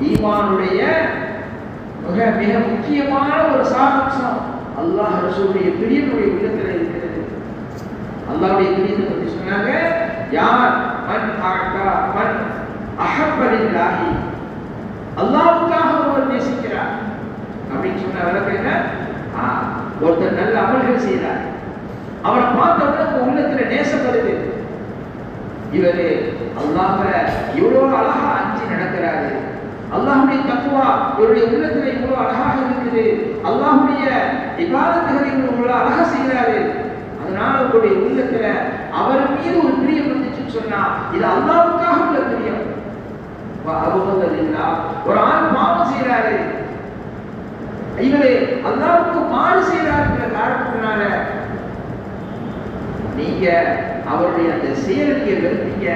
ஈமானுடைய மிக மிக முக்கியமான ஒரு சாராம்சம். அல்லாஹ் ரசூலுடைய பிரியனுடைய உள்ளத்தில் இருக்கிறது. அல்லாவுடைய பிரியத்தை பற்றி சொன்னாங்க யார்? மன் ஆகா மன் அஹப்பலில்லாஹி அல்லாவுக்காக ஒருவர் நேசிக்கிறார். அப்படின்னு சொன்ன விளக்கம் என்ன? ஆ, ஒருத்தர் நல்ல அமல்கள் செய்கிறார் அவரை பார்த்த உங்க உள்ளத்துல நேசம் வருது இவரு அல்லாஹ்வ இவ்வளோ அழகா இவருடைய உள்ளத்துல இவ்வளவு அழகாக இருக்குது. அல்லாஹுடைய இபாதத்துகளை இவ்வளவு அழகா செய்கிறாரு. அதனால உங்களுடைய உள்ளத்துல அவர் மீது ஒரு பிரியம் வந்துச்சுன்னு சொன்னா இது அல்லாவுக்காக உள்ள பிரியம். ஒரு ஆள் பாவம் செய்யறாரு இவரு அல்லாவுக்கு மாறு செய்யறாருங்கிற காரணத்தினால நீங்க அவருடைய அந்த செயலை நீங்க வெறுப்பீங்க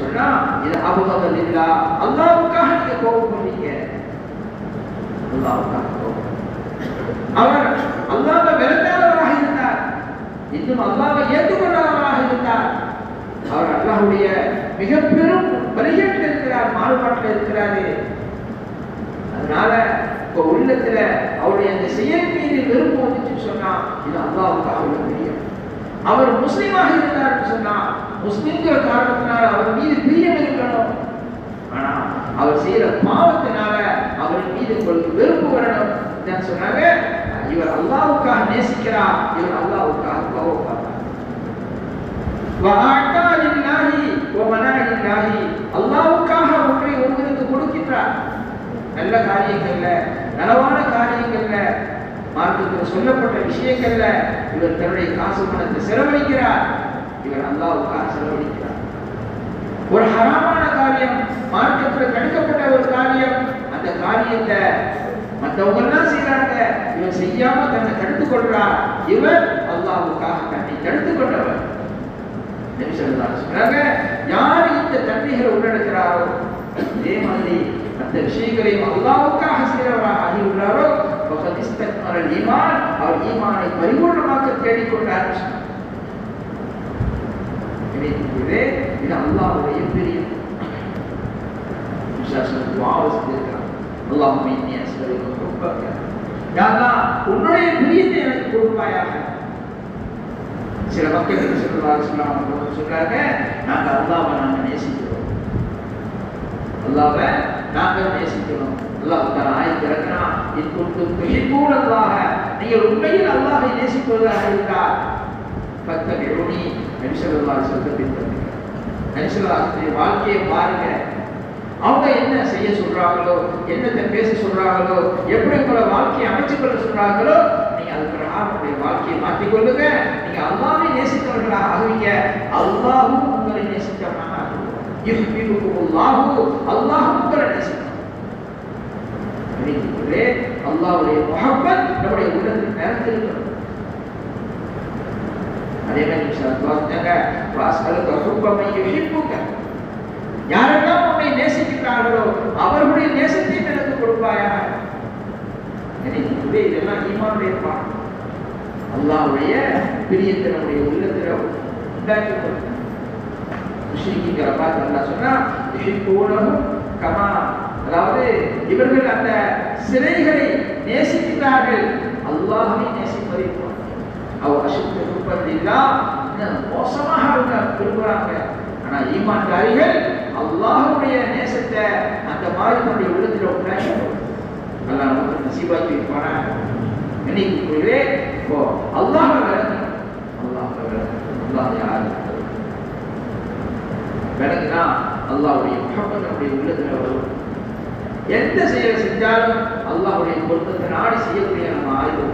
சொன்னா இது அபகதல் இல்லா அல்லா நீங்க கோபப்படுறீங்க அல்லாவுக்காக கோபம் அவர் அல்லாவை வெறுக்காதவராக இருந்தார். இன்னும் அல்லாவை ஏற்றுக்கொள்ளாதவராக இருந்தார். அவர் அல்லாஹுடைய மிக பெரும் வலிகட்டில் இருக்கிறார் மாறுபாட்டில் இருக்கிறாரு. அதனால இப்போ உள்ளத்துல அவருடைய அந்த செயல் மீது வெறுப்பு வந்துச்சுன்னு சொன்னா இது அல்லாவுக்காக உள்ள பிரியம் அவர் முஸ்லீமாக இருந்தார்னு சொன்னா முஸ்லீம்கிற காரணத்தினால அவர் மீது பிரியம் இருக்கணும். ஆனா அவர் செய்யற பாவத்தினால அவர் மீது உங்களுக்கு வெறுப்பு வரணும் சொன்னாங்க இவர் அல்லாவுக்காக நேசிக்கிறார். இவர் அல்லாவுக்காக கோவப்படுறார் அல்லாவுக்காக ஒன்றை உங்களுக்கு கொடுக்கின்றார் நல்ல காரியங்கள்ல நலவான காரியங்கள்ல மார்க்கத்தில் சொல்லப்பட்ட விஷயங்கள்ல இவர் தன்னுடைய காசு பணத்தை செலவழிக்கிறார். இவர் அல்லாவுக்காக செலவழிக்கிறார். ஒரு ஹராமான காரியம் மார்க்கத்தில் தடுக்கப்பட்ட ஒரு அந்த காரியத்தை மற்றவங்க எல்லாம் செய்யறாங்க இவன் செய்யாம தன்னை தடுத்து கொள்றான் இவன் அல்லாவுக்காக தன்னை தடுத்து கொண்டவன் சொல்றாங்க யார் இந்த தன்மைகளை உள்ளடக்கிறாரோ அதே மாதிரி அந்த விஷயங்களையும் அல்லாவுக்காக செய்கிறவராக ஆகியுள்ளாரோ ஃபகத் ஈமான். அவர் ஈமானை பரிபூர்ணமாக தேடிக்கொண்டார் இது அல்லாவுடைய அல்லாஹ்வுடைய பிரியம் விசுவாசம் துஆவை செஞ்சிருக்கிறார் அல்லாஹ்வும்ம இன்னி அஸ்அலுக ஹுப்பக அல்லாஹ் உன்னுடைய பிரியத்தை எனக்கு கொடுப்பாயாக சில மக்கள் என்ன சொல்றாங்க சொல்றாங்க நாங்க அல்லாவை நாங்க நேசிக்கிறோம் அல்லாவை நாங்க நேசிக்கிறோம் அல்லாஹ் தஆலா ஆயத் இறக்கினா இன் குன்தும் துஹிப்பூன நீங்கள் உண்மையில் அல்லாவை நேசிப்பதாக இருந்தால் ஃபத்தபிஉனி நபி ஸல்லல்லாஹு சொல்ல பின்பற்றுங்க நபி வாழ்க்கையை பாருங்க அவங்க என்ன செய்ய சொல்றாங்களோ என்னத்தை பேச சொல்றாங்களோ எப்படி உங்களை வாழ்க்கையை அமைச்சு கொள்ள சொல்றாங்களோ நீங்க அது வாழ்க்கையை உங்களுடைய வாழ்க்கையை நீங்க அல்லாவை நேசித்தவர்களாக ஆகுவீங்க. அல்லாவும் உங்களை நேசித்தவனாக ஆகுவார் அல்லாஹ் உங்களை நேசிப்பார் அல்லாவுடைய முகப்பத் நம்முடைய உள்ளத்தில் நிறைந்திருக்கிறது அதே மாதிரி சொல்லுவாங்க ரொம்ப மையம் யுஹிப்புக்க யாரெல்லாம் உன்னை நேசிக்கிறார்களோ அவர்களுடைய நேசத்தையும் எனக்கு கொடுப்பாயா? இதெல்லாம் ஈமானுடைய பாடம். அல்லாவுடைய பிரியத்தை நம்முடைய உள்ளத்தில் உண்டாக்கி கொடுக்கணும் முஸ்லிம்கிற பார்த்து நல்லா சொன்னா யுஹிப்பூனஹு கமா. அதாவது இவர்கள் அந்த சிலைகளை நேசிக்கிறார்கள். அல்லாஹை நேசிப்பதை அவர் அவ அசுத்த குப்பதில்லா மோசமாக அவங்க விரும்புகிறாங்க ஆனால் ஈமான்காரிகள் அல்லாஹுடைய நேசத்தை அந்த மாதிரி தன்னுடைய உள்ளத்தில் உண்டாக்கி அல்லாஹ் நமக்கு நசீபாக்கி வைப்பானா நினைக்கிறீர்களே இப்போ அல்லாஹ் விளக்கணும். அல்லாஹ் விளக்கணும். அல்லாஹ் யார்? விளக்குனா அல்லாஹுடைய முகப்பத் நம்முடைய உள்ளத்தில் வரும். எந்த செயலை செஞ்சாலும் அல்லாஹுடைய பொருத்தத்தை நாடி செய்யக்கூடிய நம்ம ஆய்வு.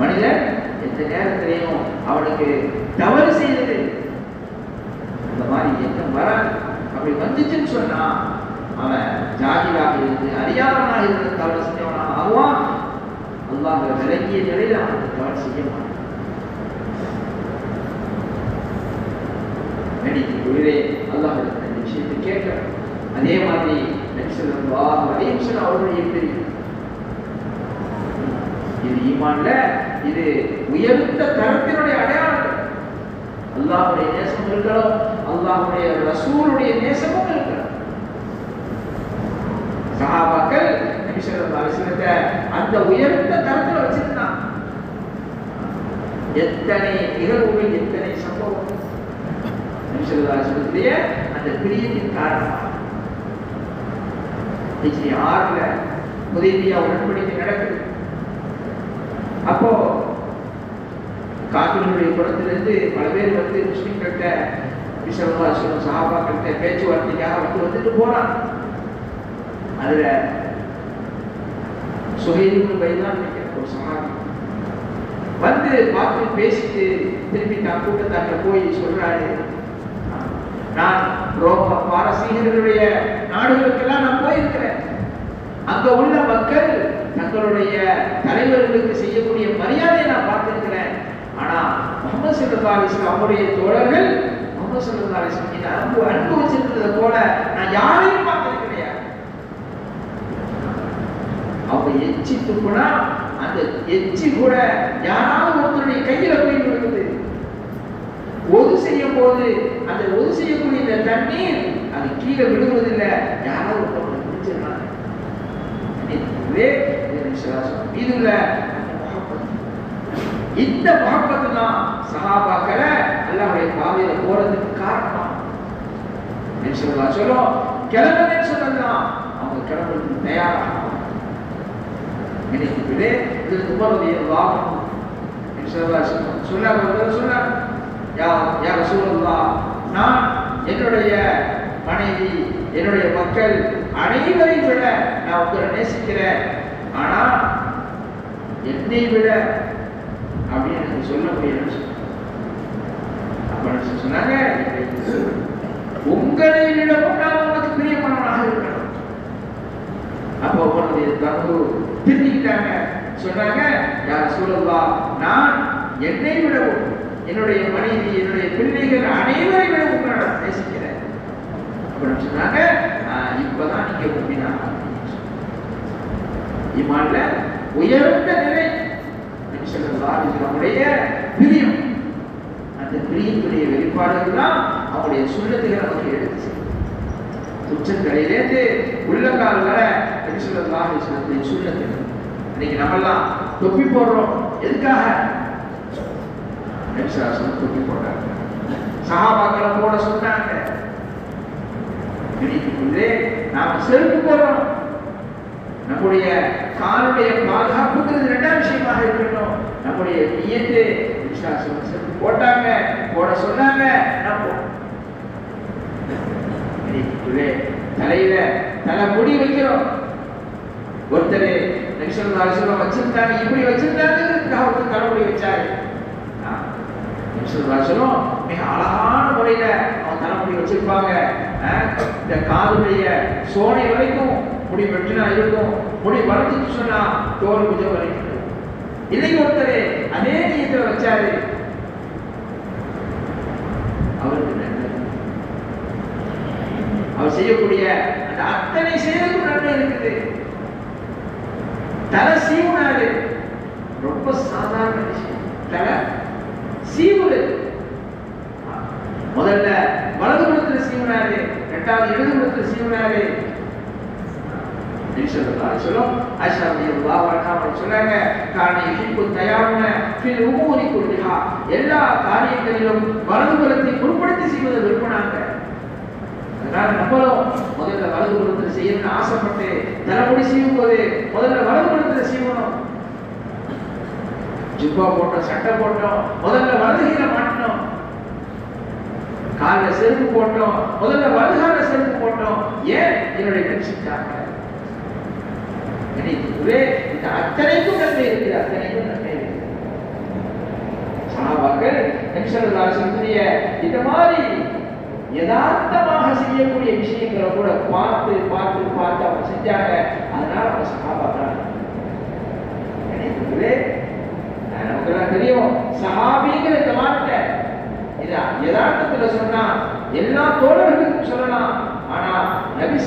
மனிதன் எந்த நேரத்திலையும் அவனுக்கு தவறு செய்தது இந்த மாதிரி எண்ணம் வராது. அப்படி வந்துச்சுன்னு சொன்னா அவன் ஜாகிலாக இருந்து அறியாதவனாக இருந்து தவறு செஞ்சவனாக ஆகுவான். அல்லாஹ் விளங்கிய நிலையில் அவனுக்கு தவறு செய்ய மாட்டான். நடிக்கு அல்லாஹ் இந்த விஷயத்தை கேட்க அதே மாதிரி நபிசல்லம் வாஹ் அலையம் அவருடைய தெரியும் இது ஈமான்ல இது உயர்ந்த தரத்தினுடைய அடையாளம் அல்லாஹுடைய நேசம் இருக்கணும் அல்லாஹுடைய ரசூலுடைய நேசமும் இருக்கிறது. சகாபாக்கள் விஷயத்தை அந்த உயர்ந்த தரத்தில் வச்சிருந்தான் எத்தனை நிகழ்வுகள் எத்தனை சம்பவம் நிமிஷத்துடைய அந்த பிரியத்தின் காரணமாக. ஆறுல உதவியா உடன்படிக்கை நடக்குது. அப்போ காப்பிரியுடைய குளத்திலிருந்து பல பேர் வந்து முஸ்லிம்கிட்ட விசவதாசனம் சஹாபாக்கிட்ட பேச்சுவார்த்தைக்காக வந்து வந்துட்டு போனான் அதுல சுகையிலும் பைதான் ஒரு சஹாபி வந்து பார்த்து பேசிட்டு திருப்பி நான் கூட்டத்தாக்க போய் சொல்றாரு. நான் ரோம பாரசீகர்களுடைய நாடுகளுக்கெல்லாம் நான் போயிருக்கிறேன். அங்க உள்ள மக்கள் தங்களுடைய தலைவர்களுக்கு செய்யக்கூடிய மரியாதையை நான் பார்த்திருக்கிறேன். ஆனா முகமது சல்லா அவருடைய தோழர்கள் அன்பு சல்லா அலிஸ்லாம் அன்பு அன்பு வச்சிருந்ததை போல நான் யாரையும் பார்த்தது கிடையாது. அவங்க எச்சி துப்புனா அந்த எச்சி கூட யாராவது ஒருத்தருடைய கையில போய் விழுகுது. ஒது செய்யும் போது அந்த ஒது செய்யக்கூடிய இந்த தண்ணீர் அது கீழே விழுவதில்லை யாராவது ஒருத்தவங்க பிடிச்சிருக்காங்க. இதுவே இதுல இந்த மகப்பத்து தான் சஹாபாக்களை அல்லாவுடைய பாதையில போறதுக்கு காரணம். சொல்லும் கிளம்புன்னு சொன்னதுதான் அவங்க கிளம்புறதுக்கு தயாராக நினைக்கிறே இது துமரதிய வாகம் சொன்னாங்க சொன்னாங்க யா யார் ரசூலுல்லா நான் என்னுடைய மனைவி என்னுடைய மக்கள் அனைவரையும் விட நான் உங்களை நேசிக்கிறேன். ஆனா என்னை விட அப்படின்னு எனக்கு சொல்ல முடியலன்னு அப்ப சொன்னாங்க? உங்களை விடவும் நான் உனக்கு பிரியமானவனாக இருக்கணும். அப்போ உங்களுடைய தந்து திருந்திக்கிட்டாங்க சொன்னாங்க யார் சூழல்லா நான் என்னை விடவும் என்னுடைய மனைவி என்னுடைய பிள்ளைகள் அனைவரை விடவும் நான் நேசிக்கிறேன். அப்படின்னு சொன்னாங்க? இப்பதான் நீங்க முப்பினா இமான்ல உயர்ந்த நிலை. நம்முடைய பிரியம் அந்த பிரியத்துடைய வெளிப்பாடுகள் தான் அவருடைய சுண்ணத்துகளை நமக்கு எடுத்து உச்சக்கடையிலேருந்து உள்ளங்கால் வர சொல்லக்கூடிய சுண்ணத்துகள். இன்னைக்கு நம்மெல்லாம் தொப்பி போடுறோம். எதுக்காக? நபிசாசனம் தொப்பி போட்டாங்க. சகாபாக்களை போட சொன்னாங்க. நாம செருப்பு போடுறோம். நம்முடைய காலுடைய பாதுகாப்புங்கிறது ரெண்டாம் விஷயமாக இருக்கணும் நம்முடைய நியத்து விசுவாசம் போட்டாங்க போட சொன்னாங்க நம்ம தலையில தலை முடி வைக்கிறோம். ஒருத்தர் நபிசல்லாசலம் வச்சிருந்தாங்க இப்படி வச்சிருந்தாங்கிறதுக்காக ஒருத்தர் தலைமுடி வச்சாரு. நபிசல்லாசலம் மிக அழகான முறையில அவன் தலைமுடி வச்சிருப்பாங்க. இந்த காதுடைய சோனை முடி வெட்டினா இருக்கும். முடி வளர்த்துட்டு சொன்னா தோல் கொஞ்சம் வரைக்கும் இன்னைக்கு ஒருத்தர் அதே நீயத்துல வச்சாரு. அவருக்கு நன்மை. அவர் செய்யக்கூடிய அந்த அத்தனை செயலுக்கும் நன்மை இருக்குது. தலை சீவுனாரு ரொம்ப சாதாரண விஷயம். தலை சீவுது. முதல்ல வலது குலத்துல சீவுனாரு இரண்டாவது இடது குலத்துல சீவுனாரு சொன்னாங்க காரண யுஹிப்பு தயாருன ஃபில் உமூரி குல்லிஹா எல்லா காரியங்களிலும் வலது குலத்தை பொருட்படுத்தி செய்வதை விரும்பினாங்க அதனால நம்மளும் முதல்ல வலது செய்யணும்னு ஆசைப்பட்டு தலைமுடி செய்யும் போது முதல்ல வலது செய்யணும் ஜிப்பா போட்டோம் சட்டை போட்டோம் முதல்ல வலதுகையில மாட்டணும் காலில் செருப்பு போட்டோம் முதல்ல வலதுகால செருப்பு போட்டோம் ஏன் என்னுடைய கட்சிக்காக நினைக்கிறே இந்த அத்தனைக்கும் நன்மை இருக்குது அத்தனைக்கும் நன்மை இருக்குது. சகாபாக்கள் நபிசல்லாசனுடைய இந்த மாதிரி யதார்த்தமாக செய்யக்கூடிய விஷயங்களை கூட பார்த்து பார்த்து பார்த்து அவங்க செஞ்சாங்க அதனால அவங்க சகாபாக்கள் நினைக்கிறே நமக்கு தெரியும் சகாபிங்கிற இந்த வார்த்தை. இது யதார்த்தத்துல சொன்னா எல்லா தோழர்களுக்கும் சொல்லலாம். ஆனா நபி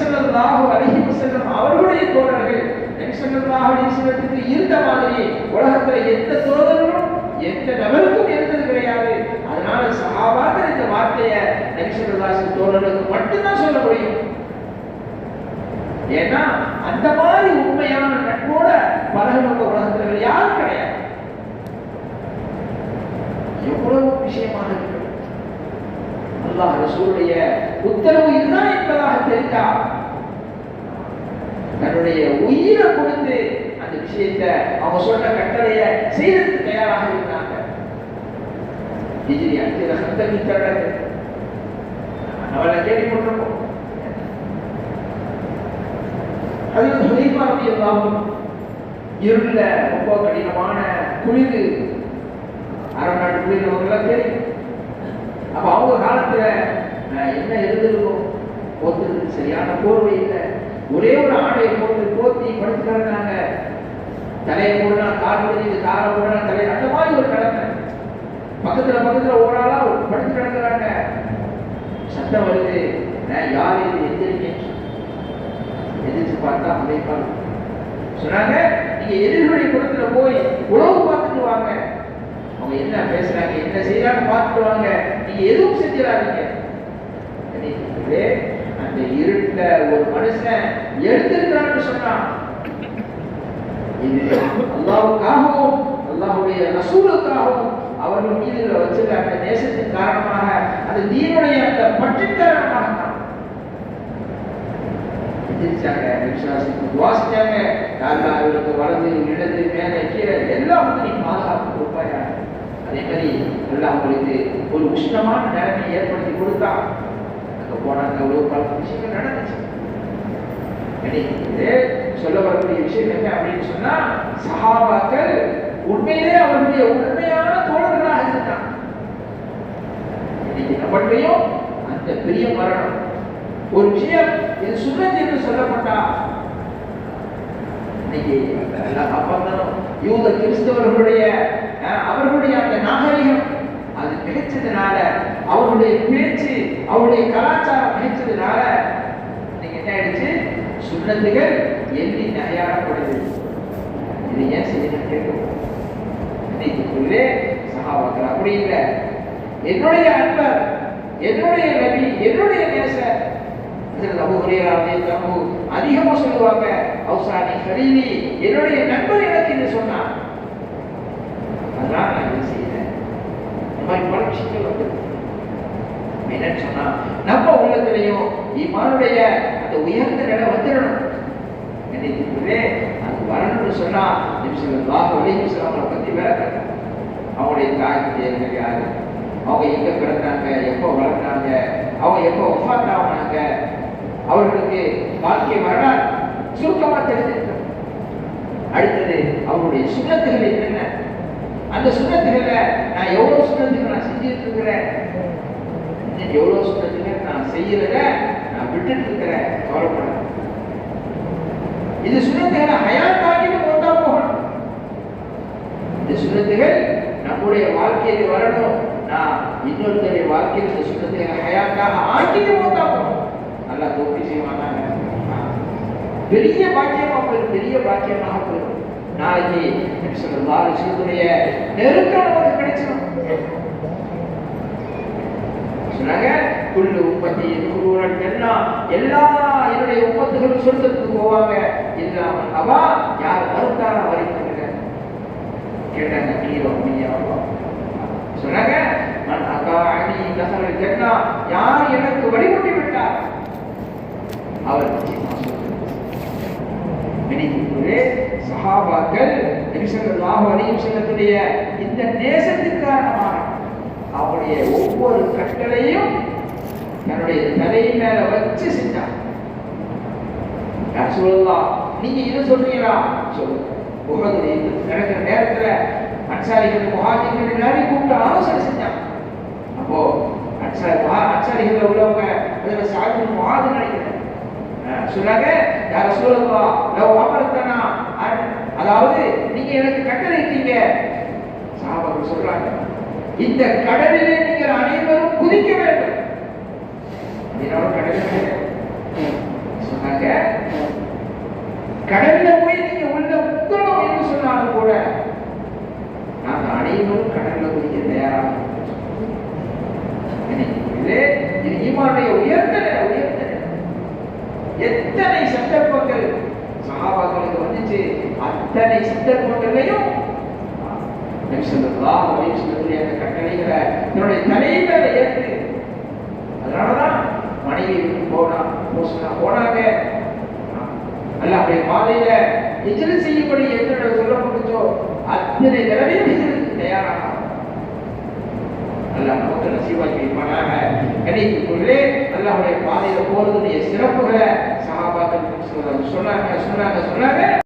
அழகி செல்லும் அவர்களுடைய தோழர்கள் நபி ஸல்லல்லாஹு இருந்த மாதிரி உலகத்துல எந்த சோதனும் எந்த நபருக்கும் இருந்தது கிடையாது. அதனால சஹாபாக்கள் இந்த வார்த்தையை நபி ஸல்லல்லாஹு தோழர்களுக்கு மட்டும்தான் சொல்ல முடியும். ஏன்னா அந்த மாதிரி உண்மையான நட்போட பழகினவங்க உலகத்துல யாரும் கிடையாது. எவ்வளவு விஷயமாக இருக்கிறது அல்லாஹ் ரசூலுடைய உத்தரவு இதுதான் என்பதாக தெரிந்தா தன்னுடைய உயிரை கொடுத்து அந்த விஷயத்தை அவங்க சொன்ன கட்டளைய செய்யறதுக்கு தயாராக இருந்தாங்க. ஹிஜ்ரி அஞ்சு ரகத்தை தடவை அவளை கேள்விப்பட்டிருப்போம். அது ஹுதைபா ரலியல்லாஹு இருள ரொம்ப கடினமான குளிர். அரபு நாட்டு குளிர்வங்களாம் தெரியும். அப்ப அவங்க காலத்துல என்ன இருந்திருக்கும் போத்துறதுக்கு சரியான போர்வை இல்லை. ஒரே ஒரு ஆடையை போட்டு போத்தி படுத்துக்கிறாங்க தலையை போடலாம் கால் முடிஞ்சு காலை போடலாம் தலை அந்த மாதிரி ஒரு கடமை பக்கத்துல பக்கத்துல ஒரு ஆளா படுத்து கிடக்குறாங்க. சத்தம் வருது. யார் இது எந்திரிக்க எதிர்த்து பார்த்தா அமைப்பாங்க சொன்னாங்க நீங்க எதிர்களுடைய குளத்துல போய் உழவு பார்த்துட்டு வாங்க. அவங்க என்ன பேசுறாங்க என்ன செய்யறாங்க பார்த்துட்டு வாங்க. நீங்க எதுவும் செஞ்சிடாதீங்க. அந்த இருட்ட ஒரு மனுஷன் எழுந்திருக்கிறான்னு சொன்னான். இது அல்லாவுக்காகவும் அல்லாஹ்வுடைய ரசூலுக்காகவும் அவர்கள் மீது வச்சிருக்க அந்த நேசத்தின் காரணமாக அந்த தீனுடைய அந்த பற்றின் எந்திரிச்சாங்க விசுவாசத்துக்கு வலது இடது மேலே கீழே எல்லாம் வந்து நீ பாதுகாப்பு கொடுப்பாயா? அதே மாதிரி எல்லாம் அவங்களுக்கு ஒரு உஷ்ணமான நிலைமையை ஏற்படுத்தி கொடுத்தான். போனாங்க ஒரு பல விஷயங்கள் நடந்துச்சு. இதே சொல்ல வரக்கூடிய விஷயம் என்ன அப்படின்னு சொன்னா சஹாபாக்கள் உண்மையிலே அவருடைய உண்மையான தோழர்களாக இருந்தாங்க. இன்னைக்கு நம்மளையும் அந்த பெரிய மரணம். ஒரு விஷயம் இது சுண்ணத் என்று சொல்லப்பட்டா இன்னைக்கு யூத கிறிஸ்தவர்களுடைய அஹ், அவர்களுடைய அந்த நாகரிகம் அது கிடைச்சதுனால அவருடைய பேச்சு அவருடைய கலாச்சாரம் மிகச்சதுனால இன்னைக்கு என்ன ஆயிடுச்சு? சுண்ணத்துகள் எண்ணி நகையாடப்படுது இது ஏன் செய்யணும் கேட்கும் இன்னைக்கு சகாபாக்கள் அப்படி இல்லை என்னுடைய அன்பர் என்னுடைய நபி என்னுடைய நேசர் அதிகமா சொல்லுவாங்க அவுசானி என்னுடைய நண்பர் எனக்கு இது சொன்னார். அதனால நான் இதை செய்யறேன் இந்த மாதிரி பல விஷயங்கள் வந்து சொன்னா உள்ளத்திலையும் இம்மானுடைய அந்த உயர்ந்த நிலை வந்துடணும். அது வரணும்னு சொன்னா நிமிஷம் அவங்களை பத்தி விளக்க அவங்களுடைய தாய் தந்தையர்கள் யாரு? அவங்க எங்க பிறந்தாங்க? எப்போ வளர்ந்தாங்க? அவங்க எப்போ ஒஃபாத் ஆனாங்க அவர்களுக்கு வாழ்க்கை வரலாறு சுருக்கமா தெரிஞ்சிருக்கணும். அடுத்தது அவருடைய சுண்ணத்துகள் என்னென்ன? அந்த சுண்ணத்துகளை நான் எவ்வளவு சுண்ணத்துகள் நான் செஞ்சுட்டு இருக்கிறேன் எவ்வளோ எவ்வளவு நான் செய்யறத நான் விட்டுட்டு இருக்கிறேன் கவலைப்பட இது சுனத்துகள் ஹயாத்தாக்கிட்டு போட்டா போகணும். இந்த சுனத்துகள் நம்முடைய வாழ்க்கையில் வரணும். நான் இன்னொருத்தருடைய வாழ்க்கையில் இந்த சுனத்துகளை ஹயாத்தாக ஆக்கிட்டு கொண்டா போகணும். நல்லா தோப்பி செய்வாங்க. பெரிய பாக்கியமாக போயிடும் பெரிய பாக்கியமாக போயிடும். நாளைக்கு சொல்லலாம் விஷயத்துடைய நெருக்கம் நமக்கு கிடைச்சிடும் சொன்னாங்க குள்ளு உற்பத்தி குருவன் எல்லாம் எல்லா என்னுடைய உப்பத்துகளும் சொர்க்கத்துக்கு போவாங்க. இல்லாமல் அவா யார் மறுத்தாரா வரைக்கும் கேட்டாங்க நீரோ நீயா சொன்னாங்க மன் அகாணி தசரல் ஜன்னா யார் எனக்கு வழிபட்டு விட்டார்? அவர் நிச்சயமா சொன்னார் சஹாபாக்கள் நபிசல்லாஹு அலைஹி வஸல்லத்துடைய இந்த நேசத்தின் காரணமாக அவருடைய ஒவ்வொரு கட்டளையும் தன்னுடைய தலை மேல வச்சு செஞ்சான் சொல்லலாம் நீங்க இது சொல்றீங்களா? சொல்லுங்க. உகதுடைய நடக்கிற நேரத்துல அன்சாரிகள் முகாஜிகள் எல்லாரையும் கூப்பிட்டு ஆலோசனை செஞ்சான் அப்போ அன்சாரி மகா- உள்ளவங்க அதுல சாதி முகாது நினைக்கிறேன். சொன்னாங்க யார சொல்லலாம் லவ் அமர்த்தனா அதாவது நீங்க எனக்கு கட்டளையிட்டீங்க சாபாக்கள் சொல்றாங்க. இந்த கடலிலே நீங்கள் அனைவரும் குதிக்க வேண்டும். அப்படின்னா கடல் சொன்னாங்க. கடல்ல போய் நீங்க உள்ள உத்தரவு என்று சொன்னாலும் கூட நாங்க அனைவரும் கடல்ல குதிக்க தயாராக இது ஈமானுடைய உயர்ந்த உயர்ந்த எத்தனை சந்தர்ப்பங்கள் சகாபாக்களுக்கு வந்துச்சு. அத்தனை சந்தர்ப்பங்களையும் கட்டளைகளை தன்னுடைய தலையில ஏற்று அதனாலதான் மனைவி விட்டு போனா போஸ்னா போனாங்க அல்லாஹ்வுடைய பாதையில ஹிஜ்ரத் செய்யப்படி என்று சொல்லப்பட்டுச்சோ அத்தனை தடவையும் ஹிஜ்ரத்துக்கு தயாராக அல்லாஹ் நமக்கு நசீவாக்கி வைப்பானாக கணித்துக்குள்ளே அல்லாஹ்வுடைய பாதையில போறதுடைய சிறப்புகளை சஹாபாக்கள் சொன்னாங்க சொன்னாங்க சொன்னாங்க